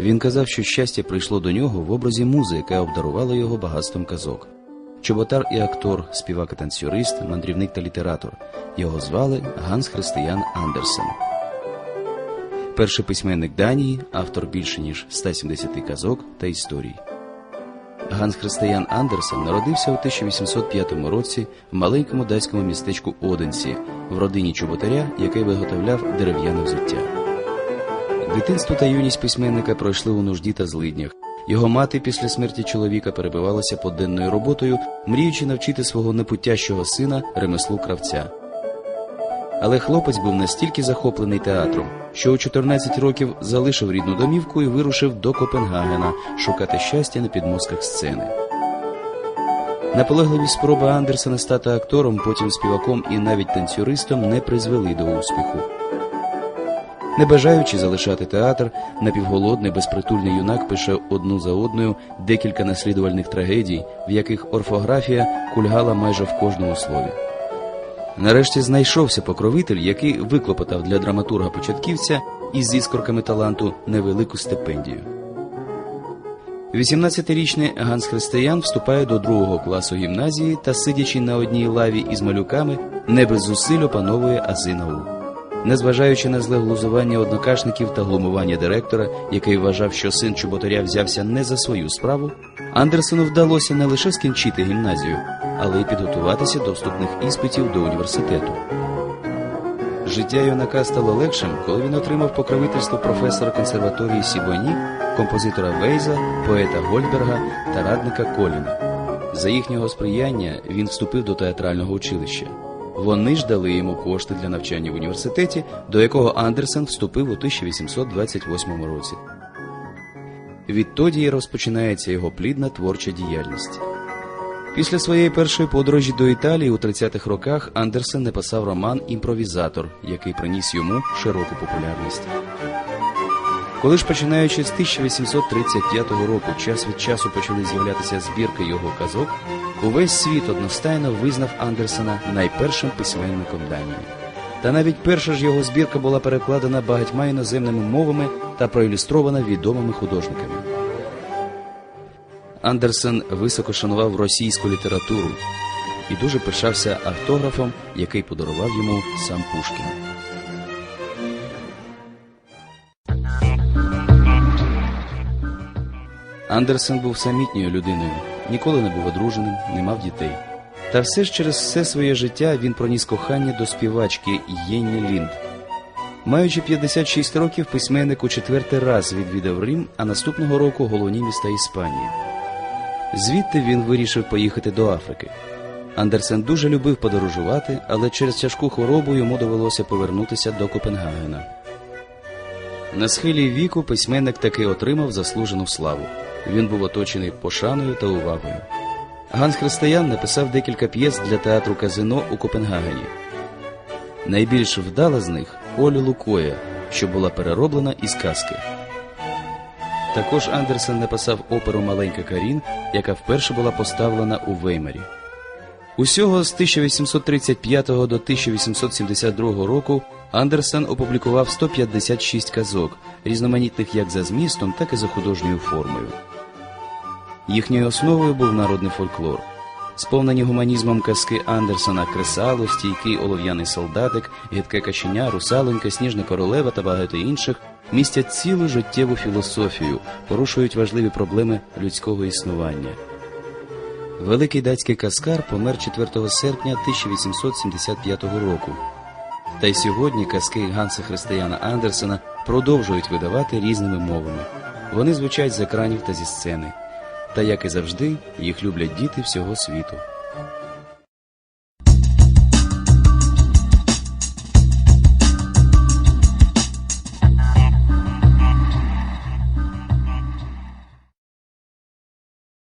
Він казав, що щастя прийшло до нього в образі музи, яка обдарувала його багатством казок. Чоботар і актор, співак і танцюрист, мандрівник та літератор. Його звали Ганс Християн Андерсен. Перший письменник Данії, автор більше ніж 170 казок та історій. Ганс Християн Андерсен народився у 1805 році в маленькому датському містечку Оденсі в родині чоботаря, який виготовляв дерев'яне взуття. Дитинство та юність письменника пройшли у нужді та злиднях. Його мати після смерті чоловіка перебивалася поденною роботою, мріючи навчити свого непутящого сина ремеслу кравця. Але хлопець був настільки захоплений театром, що у 14 років залишив рідну домівку і вирушив до Копенгагена шукати щастя на підмостках сцени. Наполегливі спроби Андерсена стати актором, потім співаком і навіть танцюристом не призвели до успіху. Не бажаючи залишати театр, напівголодний безпритульний юнак пише одну за одною декілька наслідувальних трагедій, в яких орфографія кульгала майже в кожному слові. Нарешті знайшовся покровитель, який виклопотав для драматурга-початківця із іскорками таланту невелику стипендію. 18-річний Ганс Християн вступає до другого класу гімназії та, сидячи на одній лаві із малюками, не без зусиль опановує ази наук. Незважаючи на зле глузування однокашників та глумування директора, який вважав, що син чоботаря взявся не за свою справу, Андерсену вдалося не лише скінчити гімназію, але й підготуватися до вступних іспитів до університету. Життя юнака стало легшим, коли він отримав покровительство професора консерваторії Сібоні, композитора Вейза, поета Гольдберга та радника Коліна. За їхнього сприяння він вступив до театрального училища. Вони ж дали йому кошти для навчання в університеті, до якого Андерсен вступив у 1828 році. Відтоді розпочинається його плідна творча діяльність. Після своєї першої подорожі до Італії у 30-х роках Андерсен написав роман Імпровізатор, який приніс йому широку популярність. Коли ж починаючи з 1835 року час від часу почали з'являтися збірки його казок, увесь світ одностайно визнав Андерсена найпершим письменником Данії. Та навіть перша ж його збірка була перекладена багатьма іноземними мовами та проілюстрована відомими художниками. Андерсен високо шанував російську літературу і дуже пишався автографом, який подарував йому сам Пушкін. Андерсен був самітньою людиною, ніколи не був одруженим, не мав дітей. Та все ж через все своє життя він проніс кохання до співачки Єнні Лінд. Маючи 56 років, письменник у четвертий раз відвідав Рим, а наступного року головні міста Іспанії. Звідти він вирішив поїхати до Африки. Андерсен дуже любив подорожувати, але через тяжку хворобу йому довелося повернутися до Копенгагена. На схилі віку письменник таки отримав заслужену славу. Він був оточений пошаною та увагою. Ганс Християн написав декілька п'єс для театру казино у Копенгагені. Найбільш вдала з них Олі Лукоя, що була перероблена із казки. Також Андерсен написав оперу Маленька Карін, яка вперше була поставлена у Веймарі. Усього з 1835 до 1872 року Андерсен опублікував 156 казок, різноманітних як за змістом, так і за художньою формою. Їхньою основою був народний фольклор. Сповнені гуманізмом казки Андерсона Кресало, стійкий олов'яний солдатик, гидке каченя, русаленька, сніжна королева та багато інших містять цілу життєву філософію, порушують важливі проблеми людського існування. Великий датський каскар помер 4 серпня 1875 року. Та й сьогодні казки Ганса Християна Андерсена продовжують видавати різними мовами. Вони звучать з екранів та зі сцени. Та як і завжди, їх люблять діти всього світу.